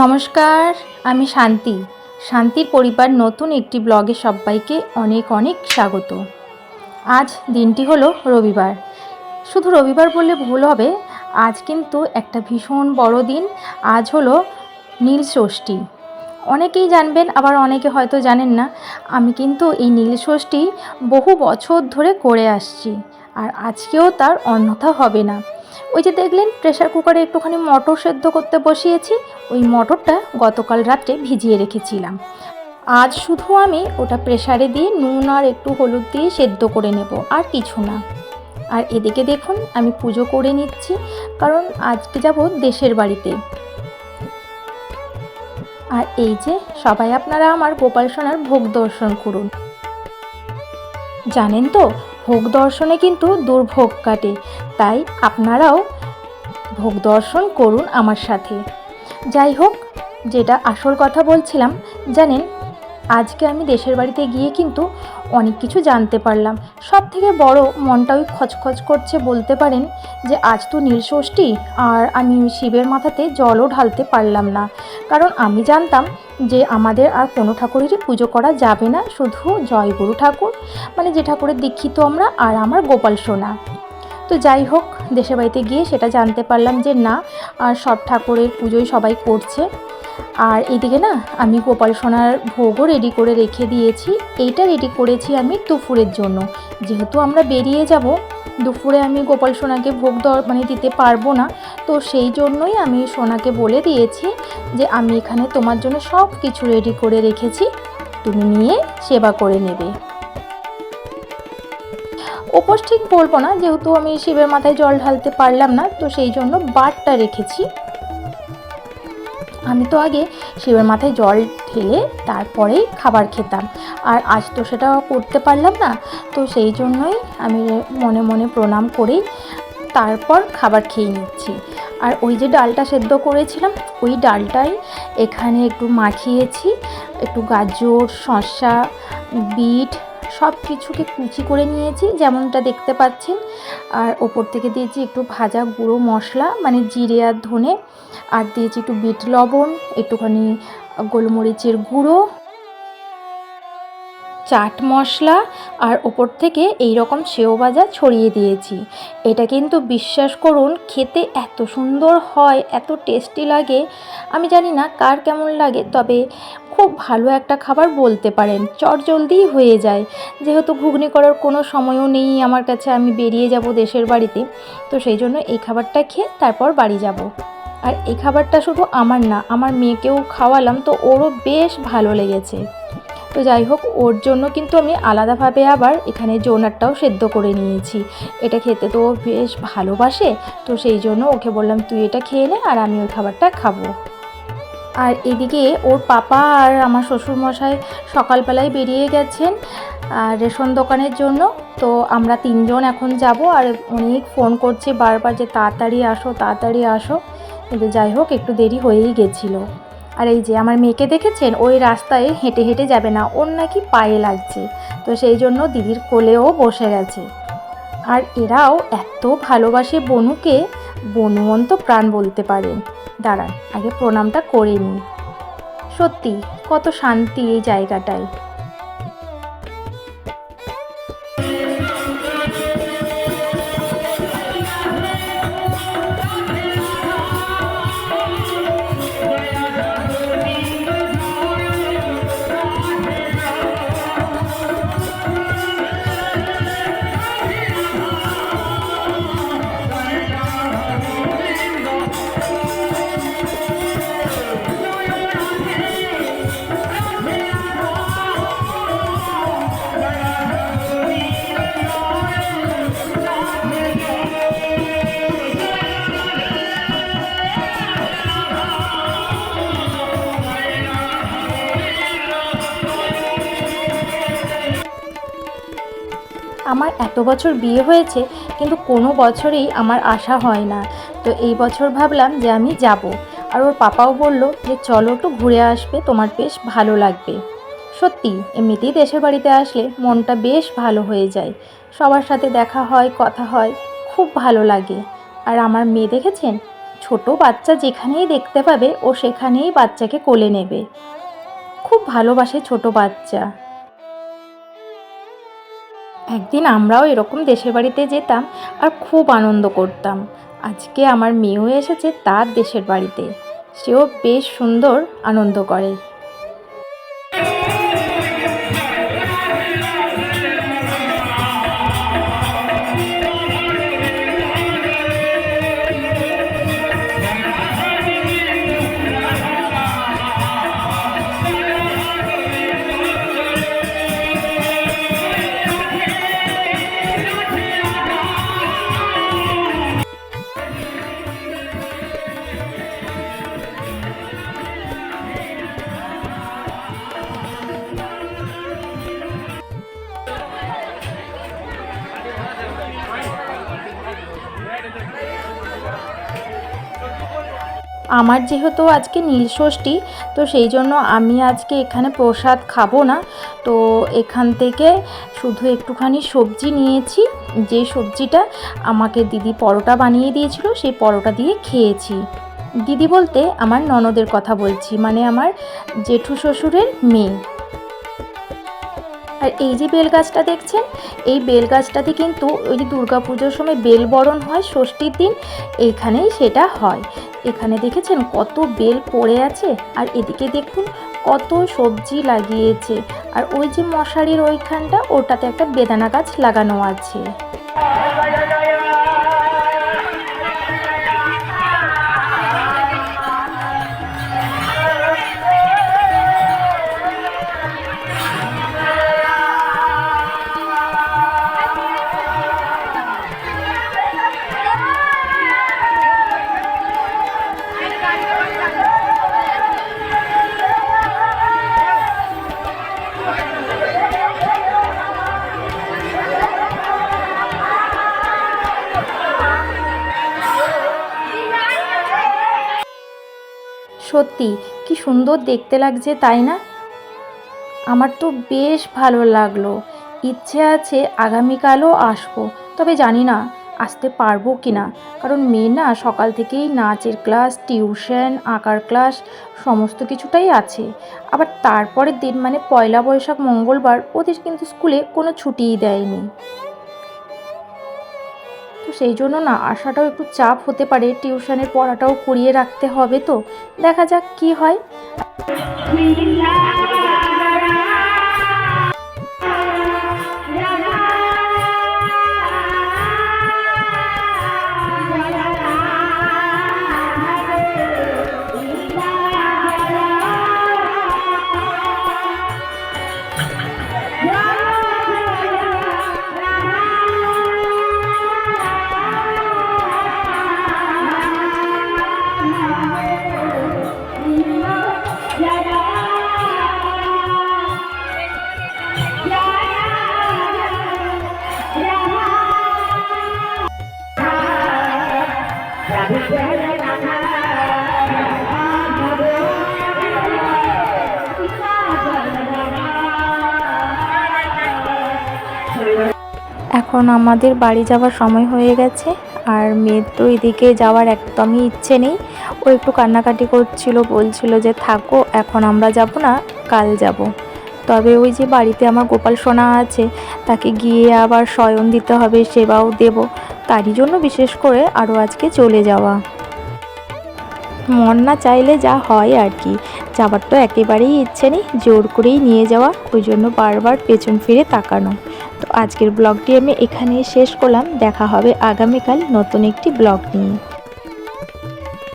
নমস্কার, আমি শান্তি। শান্তির পরিবার নতুন একটি ব্লগে সবাইকে অনেক অনেক স্বাগত। আজ দিনটি হলো রবিবার। শুধু রবিবার বললে ভুল হবে, আজ কিন্তু একটা ভীষণ বড় দিন। আজ হলো নীল ষষ্ঠী। অনেকেই জানবেন, আবার অনেকে হয়তো জানেন না, আমি কিন্তু এই নীল ষষ্ঠী বহু বছর ধরে করে আসছি, আর আজকেও তার অন্যথা হবে না। ওই যে দেখলেন প্রেশার কুকারে একটুখানি মটর সেদ্ধ করতে বসিয়েছি। ওই মটরটা গতকাল রাত্রে ভিজিয়ে রেখেছিলাম। আজ শুধু আমি ওটা প্রেশারে দিয়ে নুন আর একটু হলুদ দিয়ে সেদ্ধ করে নেব, আর কিছু না। আর এদিকে দেখুন, আমি পুজো করে নিচ্ছি, কারণ আজকে যাব দেশের বাড়িতে। আর এই যে, সবাই আপনারা আমার গোপাল সোনার ভোগ দর্শন করুন। জানেন তো, ভোগ দর্শনে কিন্তু দুর্ভোগ কাটে। তাই আপনারাও ভোগ দর্শন করুন আমার সাথে। যাই হোক, যেটা আসল কথা বলছিলাম, জানেন আজকে আমি দেশের বাড়িতে গিয়ে কিন্তু অনেক কিছু জানতে পারলাম। সব থেকে বড় মনটা ওই খচখচ করছে বলতে পারেন যে, আজ তো নীলষষ্ঠী আর আমি শিবের মাথাতে জলও ঢালতে পারলাম না। কারণ আমি জানতাম যে, আমাদের আর কোনো ঠাকুরেরই পুজো করা যাবে না, শুধু জয়গুরু ঠাকুর। মানে যে ঠাকুরের দীক্ষিত আমরা আর আমার গোপাল সোনা। তো যাই হোক, দেশের বাড়িতে গিয়ে সেটা জানতে পারলাম যে, না, আর সব ঠাকুরের পুজোই সবাই করছে। আর এদিকে না, আমি গোপাল সোনার ভোগও রেডি করে রেখে দিয়েছি। এইটা রেডি করেছি আমি দুপুরের জন্য। যেহেতু আমরা বেরিয়ে যাব, দুপুরে আমি গোপাল সোনাকে ভোগ দর মানে দিতে পারব না। তো সেই জন্যই আমি সোনাকে বলে দিয়েছি যে আমি এখানে তোমার জন্য সব কিছু রেডি করে রেখেছি। তুমি নিয়ে সেবা করে নেবে। উপোস ঠিক বলব না, যেহেতু আমি শিবের মাথায় জল ঢালতে পারলাম না, তো সেই জন্য বারটা রেখেছি। আমি তো আগে শিবের মাথায় জল ঢেলে তারপরেই খাবার খেতাম। আর আজ তো সেটা করতে পারলাম না, তো সেই জন্যই আমি মনে মনে প্রণাম করেই তারপর খাবার খেয়ে নিচ্ছি। আর ওই যে ডালটা সেদ্ধ করেছিলাম, ওই ডালটাই এখানে একটু মাখিয়েছি, একটু গাজর, শসা, বিট সব কিছুকে কুচি করে নিয়েছি, যেমনটা দেখতে পাচ্ছেন। আর ওপর থেকে দিয়েছি একটু ভাজা গুঁড়ো মশলা মানে জিরে আর ধনে। আর দিয়েছি একটু বিট লবণ, একটুখানি গোলমরিচের গুঁড়ো, চাট মশলা, আর ওপর থেকে এই রকম সেও ভাজা ছড়িয়ে দিয়েছি। এটা কিন্তু বিশ্বাস করুন, খেতে এত সুন্দর হয়, এত টেস্টি লাগে, আমি জানি না কার কেমন লাগে, তবে খুব ভালো একটা খাবার বলতে পারেন, চট জলদিই হয়ে যায়। যেহেতু ঘুগনি করার কোনো সময়ও নেই আমার কাছে, আমি বেরিয়ে যাব দেশের বাড়িতে, তো সেই জন্য এই খাবারটা খেয়ে তারপর বাড়ি যাব। আর এই খাবারটা শুধু আমার না, আমার মেয়েকেও খাওয়ালাম, তো ওরও বেশ ভালো লেগেছে। তো যাই হোক, ওর জন্য কিন্তু আমি আলাদাভাবে আবার এখানে জোনারটাও সেদ্ধ করে নিয়েছি। এটা খেতে তো বেশ ভালোবাসে, তো সেই জন্য ওকে বললাম, তুই এটা খেয়ে নে আর আমি ওই খাবারটা খাব। আর এদিকে ওর পাপা আর আমার শ্বশুরমশাই সকালবেলায় বেরিয়ে গেছেন আর রেশন দোকানের জন্য, তো আমরা তিনজন এখন যাব। আর অনেক ফোন করছে বারবার যে, তাড়াতাড়ি আসো তাড়াতাড়ি আসো। কিন্তু যাই হোক, একটু দেরি হয়েই গেছিল। আর এই যে আমার মেয়েকে দেখেছেন, ওই রাস্তায় হেঁটে হেঁটে যাবে না, ওর নাকি পায়ে লাগছে। তো সেই জন্য দিদির কোলেও বসে গেছে। আর এরাও এত ভালোবাসে বনুকে বনুমন্ত প্রাণ বলতে পারেন দাঁড়ান, আগে প্রণামটা করে নিই। সত্যি, কত শান্তি এই জায়গাটায়। আমার এত বছর বিয়ে হয়েছে, কিন্তু কোনো বছরেই আমার আশা হয় না। তো এই বছর ভাবলাম যে আমি যাব। আর ওর পাপাও বলল যে, চলো একটু ঘুরে আসবে, তোমার বেশ ভালো লাগবে। সত্যি, এমনিতেই দেশের বাড়িতে আসলে মনটা বেশ ভালো হয়ে যায়। সবার সাথে দেখা হয়, কথা হয়, খুব ভালো লাগে। আর আমার মেয়ে দেখেছেন? ছোট বাচ্চা যেখানেই দেখতে পাবে, ও সেখানেই বাচ্চাকে কোলে নেবে। খুব ভালোবাসে ছোট বাচ্চা। একদিন আমরাও এরকম দেশের বাড়িতে যেতাম আর খুব আনন্দ করতাম। আজকে আমার মেয়েও এসেছে তার দেশের বাড়িতে। সেও বেশ সুন্দর আনন্দ করে। আমার যেহেতু আজকে নীলষষ্ঠী তো সেই জন্য আমি আজকে এখানে প্রসাদ খাব না। তো এখান থেকে শুধু একটুখানি সবজি নিয়েছি, যে সবজিটা আমাকে দিদি পরোটা বানিয়ে দিয়েছিল, সেই পরোটা দিয়ে খেয়েছি। দিদি বলতে আমার ননদের কথা বলছি মানে আমার জেঠু শ্বশুরের মেয়ে। আর এই যে বেল গাছটা দেখছেন, এই বেল গাছটাতে কিন্তু ওই যে পুজোর সময় বেল বরণ হয়, ষষ্ঠীর দিন, এইখানেই সেটা হয়। এখানে দেখেছেন কত বেল পড়ে আছে, আর এদিকে দেখুন কত সবজি লাগিয়েছে। আর ওই যে মশারির ওইখানটা, ওটাতে একটা বেদানা গাছ লাগানো আছে। সত্যি, কি সুন্দর দেখতে লাগছে, তাই না? আমার তো বেশ ভালো লাগল। ইচ্ছে আছে আগামীকালও আসব, তবে জানি না আসতে পারব কি না কারণ মেয়ে না সকাল থেকেই নাচের ক্লাস, টিউশন, আঁকার ক্লাস, সমস্ত কিছুটাই আছে। আবার তারপরের দিন মানে পয়লা বৈশাখ, মঙ্গলবার, ওদের কিন্তু স্কুলে কোনো ছুটিই দেয়নি। সেই জন্য না আসাটাও একটু চাপ হতে পারে। টিউশনের পড়াটাও করিয়ে রাখতে হবে তো। দেখা যাক কি হয়। এখন আমাদের বাড়ি যাওয়ার সময় হয়ে গেছে, আর মেয়ের তো এদিকে যাওয়ার একদমই ইচ্ছে নেই। ও একটু কান্নাকাটি করছিল, বলছিল যে, থাকো, এখন আমরা যাব না, কাল যাব। তবে ওই যে বাড়িতে আমার গোপাল সোনা আছে, তাকে গিয়ে আবার শয়ন দিতে হবে, সেবাও দেব। তারই জন্য বিশেষ করে আরও আজকে চলে যাওয়া। মন না চাইলে যা হয় আর কি, যাবার তো একেবারেই ইচ্ছে নেই, জোর করেই নিয়ে যাওয়া, ওই জন্য বারবার পেছন ফিরে তাকানো। আজকের ব্লগটি আমি এখানেই শেষ করলাম। দেখা হবে আগামীকাল নতুন একটি ব্লগ নিয়ে।